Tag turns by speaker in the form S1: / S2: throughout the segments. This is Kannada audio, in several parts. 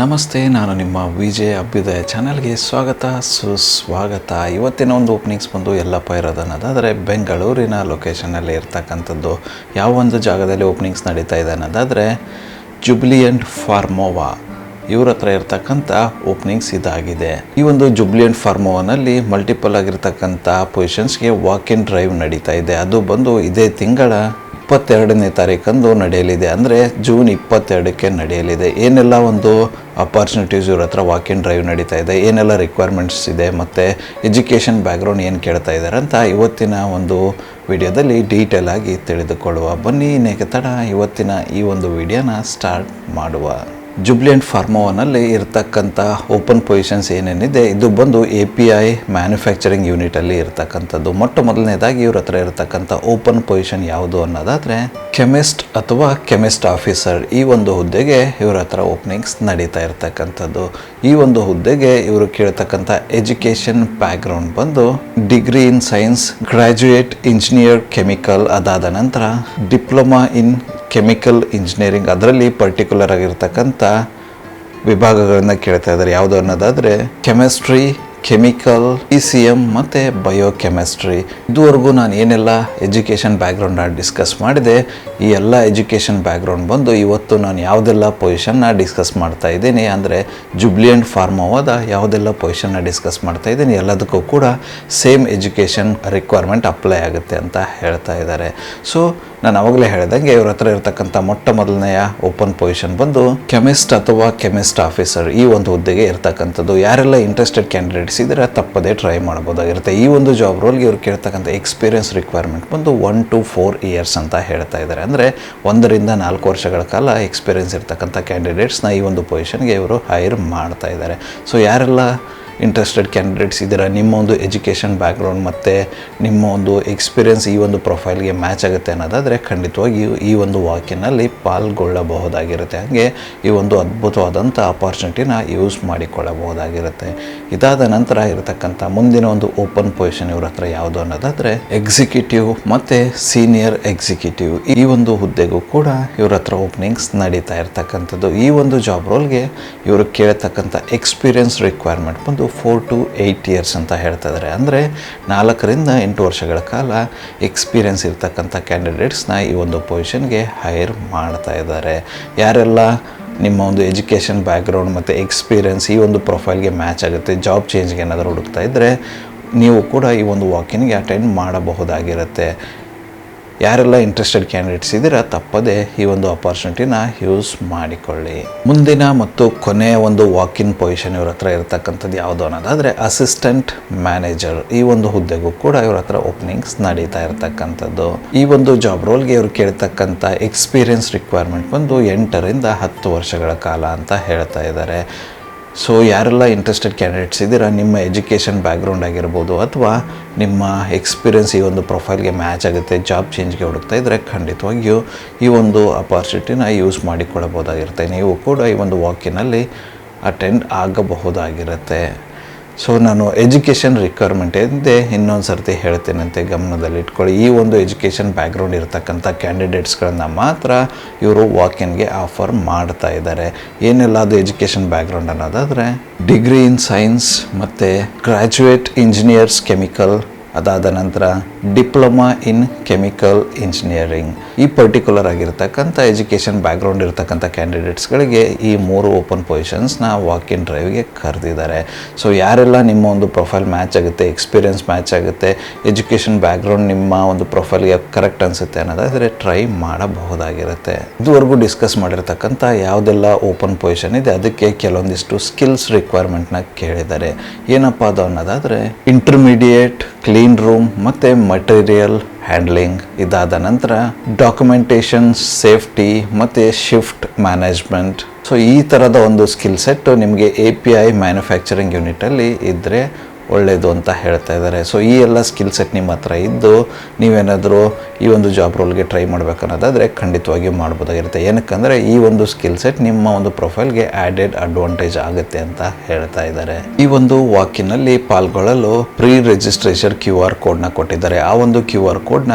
S1: ನಮಸ್ತೆ, ನಾನು ನಿಮ್ಮ ವಿಜಯ್ ಅಭ್ಯುದಯ ಚಾನಲ್ಗೆ ಸ್ವಾಗತ, ಸುಸ್ವಾಗತ. ಇವತ್ತಿನ ಒಂದು ಓಪನಿಂಗ್ಸ್ ಬಂದು ಎಲ್ಲಪ್ಪ ಇರೋದು ಅನ್ನೋದಾದರೆ ಬೆಂಗಳೂರಿನ ಲೊಕೇಶನಲ್ಲಿ ಇರ್ತಕ್ಕಂಥದ್ದು ಯಾವ ಒಂದು ಜಾಗದಲ್ಲಿ ಓಪನಿಂಗ್ಸ್ ನಡೀತಾ ಇದೆ ಅನ್ನೋದಾದರೆ ಜುಬ್ಲಿಯಂಟ್ ಫಾರ್ಮೋವಾ ಇವ್ರ ಹತ್ರ ಇರ್ತಕ್ಕಂಥ ಓಪನಿಂಗ್ಸ್ ಇದಾಗಿದೆ. ಈ ಒಂದು ಜುಬ್ಲಿಯಂಟ್ ಫಾರ್ಮೋವನಲ್ಲಿ ಮಲ್ಟಿಪಲ್ ಆಗಿರ್ತಕ್ಕಂಥ ಪೊಸಿಷನ್ಸ್ಗೆ ವಾಕ್ ಇನ್ ಡ್ರೈವ್ ನಡೀತಾ ಇದೆ. ಅದು ಬಂದು ಇದೇ ತಿಂಗಳ ಇಪ್ಪತ್ತೆರಡನೇ ತಾರೀಕಂದು ನಡೆಯಲಿದೆ. ಅಂದರೆ ಜೂನ್ ಇಪ್ಪತ್ತೆರಡಕ್ಕೆ ನಡೆಯಲಿದೆ. ಏನೆಲ್ಲ ಒಂದು ಅಪಾರ್ಚುನಿಟೀಸ್ ಇವ್ರ ಹತ್ರ ವಾಕ್ ಇನ್ ಡ್ರೈವ್ ನಡೀತಾ ಇದೆ, ಏನೆಲ್ಲ ರಿಕ್ವೈರ್ಮೆಂಟ್ಸ್ ಇದೆ, ಮತ್ತು ಎಜುಕೇಷನ್ ಬ್ಯಾಕ್ಗ್ರೌಂಡ್ ಏನು ಕೇಳ್ತಾ ಇದ್ದಾರೆ ಅಂತ ಇವತ್ತಿನ ಒಂದು ವಿಡಿಯೋದಲ್ಲಿ ಡೀಟೇಲ್ ಆಗಿ ತಿಳಿದುಕೊಳ್ಳುವ. ಬನ್ನಿ ನೇಕೆ ತಡ, ಇವತ್ತಿನ ಈ ಒಂದು ವಿಡಿಯೋನ ಸ್ಟಾರ್ಟ್ ಮಾಡುವ. ಜುಬ್ಲಿಯಂಟ್ ಫಾರ್ಮೋವನಲ್ಲಿ ಇರತಕ್ಕಂಥ ಓಪನ್ ಪೊಸಿಷನ್ಸ್ ಏನೇನಿದೆ, ಇದು ಬಂದು ಎ ಪಿ ಐ ಮ್ಯಾನುಫ್ಯಾಕ್ಚರಿಂಗ್ ಯೂನಿಟಲ್ಲಿ ಇರತಕ್ಕಂಥದ್ದು. ಮೊಟ್ಟ ಮೊದಲನೇದಾಗಿ ಇವ್ರ ಹತ್ರ ಇರತಕ್ಕಂಥ ಓಪನ್ ಪೊಸಿಷನ್ ಯಾವುದು ಅನ್ನೋದಾದರೆ ಕೆಮಿಸ್ಟ್ ಅಥವಾ ಕೆಮಿಸ್ಟ್ ಆಫೀಸರ್ ಈ ಒಂದು ಹುದ್ದೆಗೆ ಇವ್ರ ಹತ್ರ ಓಪನಿಂಗ್ಸ್ ನಡೀತಾ ಇರ್ತಕ್ಕಂಥದ್ದು. ಈ ಒಂದು ಹುದ್ದೆಗೆ ಇವರು ಕೇಳ್ತಕ್ಕಂಥ ಎಜುಕೇಷನ್ ಬ್ಯಾಕ್ಗ್ರೌಂಡ್ ಬಂದು degree in science graduate engineer chemical ಅದಾದ ನಂತರ ಡಿಪ್ಲೊಮಾ ಇನ್ ಕೆಮಿಕಲ್ ಇಂಜಿನಿಯರಿಂಗ್ ಅದರಲ್ಲಿ ಪರ್ಟಿಕ್ಯುಲರ್ ಆಗಿರ್ತಕ್ಕಂಥ ವಿಭಾಗಗಳನ್ನ ಕೇಳ್ತಾ ಇದ್ದಾರೆ. ಯಾವುದು ಅನ್ನೋದಾದರೆ chemistry chemical E C M ಮತ್ತು ಬಯೋ ಕೆಮಿಸ್ಟ್ರಿ ಇದುವರೆಗೂ ನಾನು ಏನೆಲ್ಲ ಎಜುಕೇಷನ್ ಬ್ಯಾಕ್ಗ್ರೌಂಡ್ನ ಡಿಸ್ಕಸ್ ಮಾಡಿದೆ, ಈ ಎಲ್ಲ ಎಜುಕೇಷನ್ ಬ್ಯಾಕ್ಗ್ರೌಂಡ್ ಬಂದು ಇವತ್ತು ನಾನು ಯಾವುದೆಲ್ಲ ಪೊಸಿಷನ್ನ ಡಿಸ್ಕಸ್ ಮಾಡ್ತಾ ಇದ್ದೀನಿ ಅಂದರೆ ಜುಬ್ಲಿಯಂಟ್ ಫಾರ್ಮೋವಾದ ಯಾವುದೆಲ್ಲ ಪೊಸಿಷನ್ನ ಡಿಸ್ಕಸ್ ಮಾಡ್ತಾ ಇದ್ದೀನಿ ಎಲ್ಲದಕ್ಕೂ ಕೂಡ ಸೇಮ್ ಎಜುಕೇಷನ್ ರಿಕ್ವೈರ್ಮೆಂಟ್ ಅಪ್ಲೈ ಆಗುತ್ತೆ ಅಂತ ಹೇಳ್ತಾ ಇದ್ದಾರೆ. ಸೊ ನಾನು ಅವಾಗಲೇ ಹೇಳಿದಂಗೆ ಇವ್ರ ಹತ್ರ ಇರತಕ್ಕಂಥ ಮೊಟ್ಟ ಮೊದಲನೆಯ ಓಪನ್ ಪೊಸಿಷನ್ ಬಂದು ಕೆಮಿಸ್ಟ್ ಅಥವಾ ಕೆಮಿಸ್ಟ್ ಆಫೀಸರ್ ಈ ಒಂದು ಹುದ್ದೆಗೆ ಇರ್ತಕ್ಕಂಥದ್ದು. ಯಾರೆಲ್ಲ ಇಂಟ್ರೆಸ್ಟೆಡ್ ಕ್ಯಾಂಡಿಡೇಟ್ಸ್ ಇದ್ದರೆ ತಪ್ಪದೇ ಟ್ರೈ ಮಾಡ್ಬೋದಾಗಿರುತ್ತೆ. ಈ ಒಂದು ಜಾಬ್ ರೋಲ್ಗೆ ಇವ್ರು ಕೇಳ್ತಕ್ಕಂಥ ಎಕ್ಸ್ಪೀರಿಯನ್ಸ್ ರಿಕ್ವೈರ್ಮೆಂಟ್ ಬಂದು ಒನ್ ಟು ಫೋರ್ ಇಯರ್ಸ್ ಅಂತ ಹೇಳ್ತಾ ಇದ್ದಾರೆ. ಅಂದರೆ ಒಂದರಿಂದ ನಾಲ್ಕು ವರ್ಷಗಳ ಕಾಲ ಎಕ್ಸ್ಪೀರಿಯನ್ಸ್ ಇರ್ತಕ್ಕಂಥ ಕ್ಯಾಂಡಿಡೇಟ್ಸ್ನ ಈ ಒಂದು ಪೊಸಿಷನ್ಗೆ ಇವರು ಹೈರ್ ಮಾಡ್ತಾ ಇದ್ದಾರೆ. ಸೊ ಯಾರೆಲ್ಲ ಇಂಟ್ರೆಸ್ಟೆಡ್ ಕ್ಯಾಂಡಿಡೇಟ್ಸ್ ಇದ್ದೀರಾ? ನಿಮ್ಮ ಒಂದು ಎಜುಕೇಷನ್ ಬ್ಯಾಕ್ಗ್ರೌಂಡ್ ಮತ್ತು ನಿಮ್ಮ ಒಂದು ಎಕ್ಸ್ಪೀರಿಯನ್ಸ್ ಈ ಒಂದು ಪ್ರೊಫೈಲ್ಗೆ ಮ್ಯಾಚ್ ಆಗುತ್ತೆ ಅನ್ನೋದಾದರೆ ಖಂಡಿತವಾಗಿ ಈ ಒಂದು ವಾಕಿನಲ್ಲಿ ಪಾಲ್ಗೊಳ್ಳಬಹುದಾಗಿರುತ್ತೆ. ಹಾಗೆ ಈ ಒಂದು ಅದ್ಭುತವಾದಂಥ ಅಪಾರ್ಚುನಿಟಿನ ಯೂಸ್ ಮಾಡಿಕೊಳ್ಳಬಹುದಾಗಿರುತ್ತೆ. ಇದಾದ ನಂತರ ಇರತಕ್ಕಂಥ ಮುಂದಿನ ಒಂದು ಓಪನ್ ಪೊಸಿಷನ್ ಇವ್ರ ಹತ್ರ ಯಾವುದು ಅನ್ನೋದಾದರೆ ಎಕ್ಸಿಕ್ಯೂಟಿವ್ ಮತ್ತು ಸೀನಿಯರ್ ಎಕ್ಸಿಕ್ಯೂಟಿವ್ ಈ ಒಂದು ಹುದ್ದೆಗೂ ಕೂಡ ಇವ್ರ ಹತ್ರ ಓಪನಿಂಗ್ಸ್ ನಡೀತಾ ಇರ್ತಕ್ಕಂಥದ್ದು. ಈ ಒಂದು ಜಾಬ್ ರೋಲ್ಗೆ ಇವರು ಕೇಳತಕ್ಕಂಥ ಎಕ್ಸ್ಪೀರಿಯನ್ಸ್ ರಿಕ್ವೈರ್ಮೆಂಟ್ ಬಂದು ಫೋರ್ ಟು ಏಯ್ಟ್ ಇಯರ್ಸ್ ಅಂತ ಹೇಳ್ತಾ ಇದ್ದಾರೆ ಅಂದರೆ ನಾಲ್ಕರಿಂದ ಎಂಟು ವರ್ಷಗಳ ಕಾಲ ಎಕ್ಸ್ಪೀರಿಯನ್ಸ್ ಇರ್ತಕ್ಕಂಥ ಕ್ಯಾಂಡಿಡೇಟ್ಸ್ನ ಈ ಒಂದು ಪೊಸಿಷನ್ಗೆ ಹೈರ್ ಮಾಡ್ತಾ ಇದ್ದಾರೆ ಯಾರೆಲ್ಲ ನಿಮ್ಮ ಒಂದು ಎಜುಕೇಷನ್ ಬ್ಯಾಕ್ಗ್ರೌಂಡ್ ಮತ್ತು ಎಕ್ಸ್ಪೀರಿಯನ್ಸ್ ಈ ಒಂದು ಪ್ರೊಫೈಲ್ಗೆ ಮ್ಯಾಚ್ ಆಗುತ್ತೆ ಜಾಬ್ ಚೇಂಜ್ಗೆ ಏನಾದರೂ ಹುಡುಕ್ತಾ ಇದ್ದರೆ ನೀವು ಕೂಡ ಈ ಒಂದು ವಾಕಿನ್ಗೆ ಅಟೆಂಡ್ ಮಾಡಬಹುದಾಗಿರುತ್ತೆ. ಯಾರೆಲ್ಲ ಇಂಟ್ರೆಸ್ಟೆಡ್ ಕ್ಯಾಂಡಿಡೇಟ್ಸ್ ಇದ್ದೀರಾ, ತಪ್ಪದೆ ಈ ಒಂದು ಅಪಾರ್ಚುನಿಟಿನ ಯೂಸ್ ಮಾಡಿಕೊಳ್ಳಿ. ಮುಂದಿನ ಮತ್ತು ಕೊನೆಯ ಒಂದು ವಾಕ್ ಇನ್ ಪೊಸಿಷನ್ ಇವ್ರ ಹತ್ರ ಇರತಕ್ಕಂಥದ್ದು ಯಾವುದು ಅನ್ನೋದಾದರೆ ಅಸಿಸ್ಟೆಂಟ್ ಮ್ಯಾನೇಜರ್ ಈ ಒಂದು ಹುದ್ದೆಗೂ ಕೂಡ ಇವ್ರ ಹತ್ರ ಓಪನಿಂಗ್ಸ್ ನಡೀತಾ ಇರತಕ್ಕಂಥದ್ದು. ಈ ಒಂದು ಜಾಬ್ ರೋಲ್ಗೆ ಇವರು ಕೇಳ್ತಕ್ಕಂಥ ಎಕ್ಸ್ಪೀರಿಯನ್ಸ್ ರಿಕ್ವೈರ್ಮೆಂಟ್ ಬಂದು ಎಂಟರಿಂದ ಹತ್ತು ವರ್ಷಗಳ ಕಾಲ ಅಂತ ಹೇಳ್ತಾ ಇದ್ದಾರೆ. ಸೊ ಯಾರೆಲ್ಲ ಇಂಟ್ರೆಸ್ಟೆಡ್ ಕ್ಯಾಂಡಿಡೇಟ್ಸ್ ಇದ್ದೀರಾ, ನಿಮ್ಮ ಎಜುಕೇಷನ್ ಬ್ಯಾಕ್ಗ್ರೌಂಡ್ ಆಗಿರ್ಬೋದು ಅಥವಾ ನಿಮ್ಮ ಎಕ್ಸ್ಪೀರಿಯನ್ಸ್ ಈ ಒಂದು ಪ್ರೊಫೈಲ್ಗೆ ಮ್ಯಾಚ್ ಆಗುತ್ತೆ ಜಾಬ್ ಚೇಂಜ್ಗೆ ಹುಡುಕ್ತಾ ಇದ್ದರೆ ಖಂಡಿತವಾಗಿಯೂ ಈ ಒಂದು ಅಪಾರ್ಚುನಿಟಿನ ಯೂಸ್ ಮಾಡಿಕೊಳ್ಳಬಹುದಾಗಿರುತ್ತೆ. ನೀವು ಕೂಡ ಈ ಒಂದು ವಾಕಿನಲ್ಲಿ ಅಟೆಂಡ್ ಆಗಬಹುದಾಗಿರುತ್ತೆ. ಸೊ ನಾನು ಎಜುಕೇಷನ್ ರಿಕ್ವೈರ್ಮೆಂಟ್ ಎಂದೇ ಇನ್ನೊಂದು ಸರ್ತಿ ಹೇಳ್ತೇನಂತೆ ಗಮನದಲ್ಲಿ ಇಟ್ಕೊಳ್ಳಿ. ಈ ಒಂದು ಎಜುಕೇಷನ್ ಬ್ಯಾಕ್ಗ್ರೌಂಡ್ ಇರತಕ್ಕಂಥ ಕ್ಯಾಂಡಿಡೇಟ್ಸ್ಗಳನ್ನ ಮಾತ್ರ ಇವರು ವಾಕಿನ್ಗೆ ಆಫರ್ ಮಾಡ್ತಾ ಇದ್ದಾರೆ. ಏನೆಲ್ಲ ಅದು ಎಜುಕೇಷನ್ ಬ್ಯಾಕ್ಗ್ರೌಂಡ್ ಅನ್ನೋದಾದರೆ ಡಿಗ್ರಿ ಇನ್ ಸೈನ್ಸ್ ಮತ್ತು ಗ್ರ್ಯಾಜುಯೇಟ್ ಇಂಜಿನಿಯರ್ಸ್ ಕೆಮಿಕಲ್ ಅದಾದ ನಂತರ ಡಿಪ್ಲೊಮಾ ಇನ್ ಕೆಮಿಕಲ್ ಇಂಜಿನಿಯರಿಂಗ್ ಈ ಪರ್ಟಿಕ್ಯುಲರ್ ಆಗಿರ್ತಕ್ಕಂಥ ಎಜುಕೇಷನ್ ಬ್ಯಾಕ್ಗ್ರೌಂಡ್ ಇರ್ತಕ್ಕಂಥ ಕ್ಯಾಂಡಿಡೇಟ್ಸ್ಗಳಿಗೆ ಈ ಮೂರು ಓಪನ್ ಪೊಸಿಷನ್ಸ್ನ ವಾಕ್ ಇನ್ ಡ್ರೈವ್ಗೆ ಕರೆದಿದ್ದಾರೆ. ಸೊ ಯಾರೆಲ್ಲ ನಿಮ್ಮ ಒಂದು ಪ್ರೊಫೈಲ್ ಮ್ಯಾಚ್ ಆಗುತ್ತೆ ಎಕ್ಸ್ಪೀರಿಯನ್ಸ್ ಮ್ಯಾಚ್ ಆಗುತ್ತೆ ಎಜುಕೇಷನ್ ಬ್ಯಾಕ್ಗ್ರೌಂಡ್ ನಿಮ್ಮ ಒಂದು ಪ್ರೊಫೈಲ್ಗೆ ಕರೆಕ್ಟ್ ಅನಿಸುತ್ತೆ ಅನ್ನೋದಾದರೆ ಟ್ರೈ ಮಾಡಬಹುದಾಗಿರುತ್ತೆ. ಇದುವರೆಗೂ ಡಿಸ್ಕಸ್ ಮಾಡಿರ್ತಕ್ಕಂಥ ಯಾವುದೆಲ್ಲ ಓಪನ್ ಪೊಸಿಷನ್ ಇದೆ, ಅದಕ್ಕೆ ಕೆಲವೊಂದಿಷ್ಟು ಸ್ಕಿಲ್ಸ್ ರಿಕ್ವೈರ್ಮೆಂಟ್ನ ಕೇಳಿದ್ದಾರೆ. ಏನಪ್ಪ ಅದು ಅನ್ನೋದಾದರೆ ಇಂಟರ್ಮೀಡಿಯೇಟ್ ಕ್ಲೀನ್ ರೂಮ್ ಮತ್ತು ಮಟೀರಿಯಲ್ ಹ್ಯಾಂಡ್ಲಿಂಗ್ ಇದಾದ ನಂತರ ಡಾಕ್ಯುಮೆಂಟೇಷನ್ ಸೇಫ್ಟಿ ಮತ್ತು ಶಿಫ್ಟ್ ಮ್ಯಾನೇಜ್ಮೆಂಟ್ ಸೊ ಈ ಥರದ ಒಂದು ಸ್ಕಿಲ್ ಸೆಟ್ಟು ನಿಮಗೆ ಎ ಪಿ ಐ ಮ್ಯಾನುಫ್ಯಾಕ್ಚರಿಂಗ್ ಯೂನಿಟಲ್ಲಿ ಇದ್ದರೆ ಒಳ್ಳೆಯದು ಅಂತ ಹೇಳ್ತಾ ಇದ್ದಾರೆ. ಸೊ ಈ ಎಲ್ಲ ಸ್ಕಿಲ್ ಸೆಟ್ ನಿಮ್ಮ ಹತ್ರ ಇದ್ದು, ನೀವೇನಾದರೂ ಈ ಒಂದು ಜಾಬ್ ರೋಲ್ಗೆ ಟ್ರೈ ಮಾಡಬೇಕನ್ನೋದಾದರೆ ಖಂಡಿತವಾಗಿ ಮಾಡ್ಬೋದಾಗಿರುತ್ತೆ. ಏನಕ್ಕಂದರೆ, ಈ ಒಂದು ಸ್ಕಿಲ್ ಸೆಟ್ ನಿಮ್ಮ ಒಂದು ಪ್ರೊಫೈಲ್ಗೆ ಆ್ಯಡೆಡ್ ಅಡ್ವಾಂಟೇಜ್ ಆಗುತ್ತೆ ಅಂತ ಹೇಳ್ತಾ ಇದ್ದಾರೆ. ಈ ಒಂದು ವಾಕಿನಲ್ಲಿ ಪಾಲ್ಗೊಳ್ಳಲು ಪ್ರೀ ರಿಜಿಸ್ಟ್ರೇಷನ್ ಕ್ಯೂ ಆರ್ ಕೋಡ್ನ ಕೊಟ್ಟಿದ್ದಾರೆ. ಆ ಒಂದು ಕ್ಯೂ ಆರ್ ಕೋಡ್ನ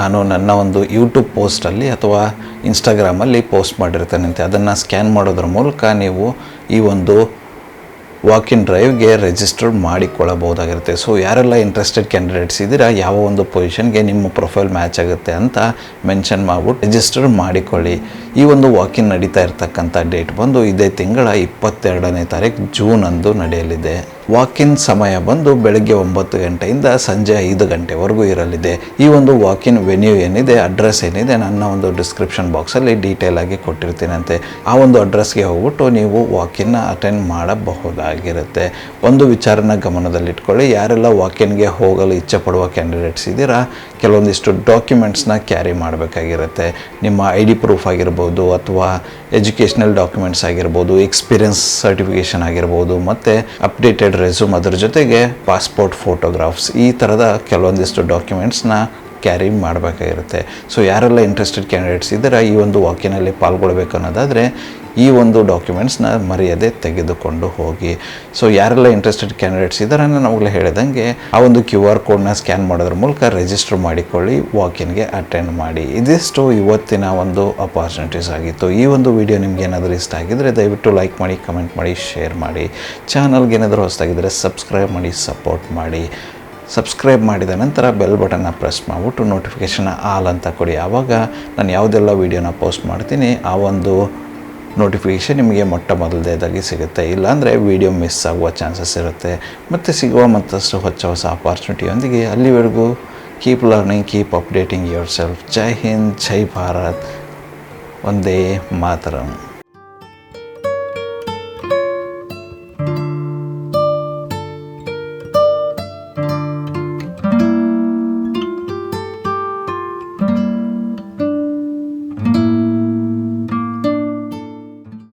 S1: ನಾನು ನನ್ನ ಒಂದು ಯೂಟ್ಯೂಬ್ ಪೋಸ್ಟಲ್ಲಿ ಅಥವಾ ಇನ್ಸ್ಟಾಗ್ರಾಮಲ್ಲಿ ಪೋಸ್ಟ್ ಮಾಡಿರ್ತೇನೆ ಅಂತೆ. ಅದನ್ನು ಸ್ಕ್ಯಾನ್ ಮಾಡೋದ್ರ ಮೂಲಕ ನೀವು ಈ ಒಂದು ವಾಕ್ ಇನ್ ಡ್ರೈವ್ಗೆ ರಿಜಿಸ್ಟರ್ ಮಾಡಿಕೊಳ್ಳಬಹುದಾಗಿರುತ್ತೆ. ಸೊ ಯಾರೆಲ್ಲ ಇಂಟ್ರೆಸ್ಟೆಡ್ ಕ್ಯಾಂಡಿಡೇಟ್ಸ್ ಇದ್ದೀರಾ, ಯಾವ ಒಂದು ಪೊಸಿಷನ್ಗೆ ನಿಮ್ಮ ಪ್ರೊಫೈಲ್ ಮ್ಯಾಚ್ ಆಗುತ್ತೆ ಅಂತ ಮೆನ್ಷನ್ ಮಾಡ್ಬಿಟ್ಟು ರಿಜಿಸ್ಟರ್ ಮಾಡಿಕೊಳ್ಳಿ. ಈ ಒಂದು ವಾಕ್ ಇನ್ ನಡೀತಾ ಇರ್ತಕ್ಕಂಥ ಡೇಟ್ ಬಂದು ಇದೇ ತಿಂಗಳ ಇಪ್ಪತ್ತೆರಡನೇ ತಾರೀಕು ಜೂನ್ ಅಂದು ನಡೆಯಲಿದೆ. ವಾಕ್ ಇನ್ ಸಮಯ ಬಂದು ಬೆಳಗ್ಗೆ ಒಂಬತ್ತು ಗಂಟೆಯಿಂದ ಸಂಜೆ ಐದು ಗಂಟೆವರೆಗೂ ಇರಲಿದೆ. ಈ ಒಂದು ವಾಕಿನ್ ವೆನ್ಯೂ ಏನಿದೆ ಅಡ್ರೆಸ್ ಏನಿದೆ, ನನ್ನ ಒಂದು ಡಿಸ್ಕ್ರಿಪ್ಷನ್ ಬಾಕ್ಸಲ್ಲಿ ಡೀಟೇಲ್ ಆಗಿ ಕೊಟ್ಟಿರ್ತೀನಂತೆ. ಆ ಒಂದು ಅಡ್ರೆಸ್ಗೆ ಹೋಗ್ಬಿಟ್ಟು ನೀವು ವಾಕಿನ್ನ ಅಟೆಂಡ್ ಮಾಡಬಹುದಾಗಿರುತ್ತೆ. ಒಂದು ವಿಚಾರನ ಗಮನದಲ್ಲಿಟ್ಕೊಳ್ಳಿ. ಯಾರೆಲ್ಲ ವಾಕಿನ್ಗೆ ಹೋಗಲು ಇಚ್ಛೆ ಪಡುವ ಕ್ಯಾಂಡಿಡೇಟ್ಸ್ ಇದ್ದೀರಾ, ಕೆಲವೊಂದಿಷ್ಟು ಡಾಕ್ಯುಮೆಂಟ್ಸ್ನ ಕ್ಯಾರಿ ಮಾಡಬೇಕಾಗಿರುತ್ತೆ. ನಿಮ್ಮ ಐ ಡಿ ಪ್ರೂಫ್ ಆಗಿರ್ಬೋದು ಅಥವಾ ಎಜುಕೇಷ್ನಲ್ ಡಾಕ್ಯುಮೆಂಟ್ಸ್ ಆಗಿರ್ಬೋದು ಎಕ್ಸ್ಪೀರಿಯನ್ಸ್ ಸರ್ಟಿಫಿಕೇಷನ್ ಆಗಿರ್ಬೋದು, ಮತ್ತು ಅಪ್ಡೇಟೆಡ್ ರೆಸ್ಯೂಮ್ ಅದ್ರ ಜೊತೆಗೆ ಪಾಸ್ಪೋರ್ಟ್ ಫೋಟೋಗ್ರಾಫ್ಸ್ ಈ ಥರದ ಕೆಲವೊಂದಿಷ್ಟು ಡಾಕ್ಯುಮೆಂಟ್ಸ್ನ ಕ್ಯಾರಿ ಮಾಡಬೇಕಾಗಿರುತ್ತೆ. ಸೊ ಯಾರೆಲ್ಲ ಇಂಟ್ರೆಸ್ಟೆಡ್ ಕ್ಯಾಂಡಿಡೇಟ್ಸ್ ಇದ್ದಾರೆ, ಈ ಒಂದು ವಾಕಿನಲ್ಲಿ ಪಾಲ್ಗೊಳ್ಬೇಕು ಅನ್ನೋದಾದರೆ ಈ ಒಂದು ಡಾಕ್ಯುಮೆಂಟ್ಸ್ನ ಮರ್ಯಾದೆ ತೆಗೆದುಕೊಂಡು ಹೋಗಿ. ಸೊ ಯಾರೆಲ್ಲ ಇಂಟ್ರೆಸ್ಟೆಡ್ ಕ್ಯಾಂಡಿಡೇಟ್ಸ್ ಇದ್ದಾರೆ ನಾನು ಹೇಳಿದಂಗೆ, ಆ ಒಂದು ಕ್ಯೂ ಆರ್ ಕೋಡ್ನ ಸ್ಕ್ಯಾನ್ ಮಾಡೋದ್ರ ಮೂಲಕ ರಿಜಿಸ್ಟರ್ ಮಾಡಿಕೊಳ್ಳಿ ವಾಕಿನ್ಗೆ ಅಟೆಂಡ್ ಮಾಡಿ. ಇದಿಷ್ಟು ಇವತ್ತಿನ ಒಂದು ಅಪಾರ್ಚುನಿಟೀಸ್ ಆಗಿತ್ತು. ಈ ಒಂದು ವಿಡಿಯೋ ನಿಮ್ಗೆ ಏನಾದರೂ ಇಷ್ಟ ಆಗಿದ್ದರೆ ದಯವಿಟ್ಟು ಲೈಕ್ ಮಾಡಿ ಕಮೆಂಟ್ ಮಾಡಿ ಶೇರ್ ಮಾಡಿ. ಚಾನಲ್ಗೆ ಏನಾದರೂ ಹೊಸದಾಗಿದ್ದರೆ ಸಬ್ಸ್ಕ್ರೈಬ್ ಮಾಡಿ ಸಪೋರ್ಟ್ ಮಾಡಿ. ಸಬ್ಸ್ಕ್ರೈಬ್ ಮಾಡಿದ ನಂತರ ಬೆಲ್ ಬಟನ್ನ ಪ್ರೆಸ್ ಮಾಡಿಬಿಟ್ಟು ನೋಟಿಫಿಕೇಷನ್ ಆಲ್ ಅಂತ ಕೊಡಿ. ಆವಾಗ ನಾನು ಯಾವುದೆಲ್ಲ ವೀಡಿಯೋನ ಪೋಸ್ಟ್ ಮಾಡ್ತೀನಿ, ಆ ಒಂದು ನೋಟಿಫಿಕೇಷನ್ ನಿಮಗೆ ಮೊಟ್ಟ ಮೊದಲನೇದಾಗಿ ಸಿಗುತ್ತೆ. ಇಲ್ಲಾಂದರೆ ವೀಡಿಯೋ ಮಿಸ್ ಆಗುವ ಚಾನ್ಸಸ್ ಇರುತ್ತೆ. ಮತ್ತು ಸಿಗುವ ಮತ್ತಷ್ಟು ಹೊಸ ಹೊಸ ಅಪಾರ್ಚುನಿಟಿಯೊಂದಿಗೆ ಅಲ್ಲಿವರೆಗೂ keep learning keep updating yourself ಜೈ ಹಿಂದ್, ಜೈ ಭಾರತ್. ಒಂದೇ ಮಾತರಂ.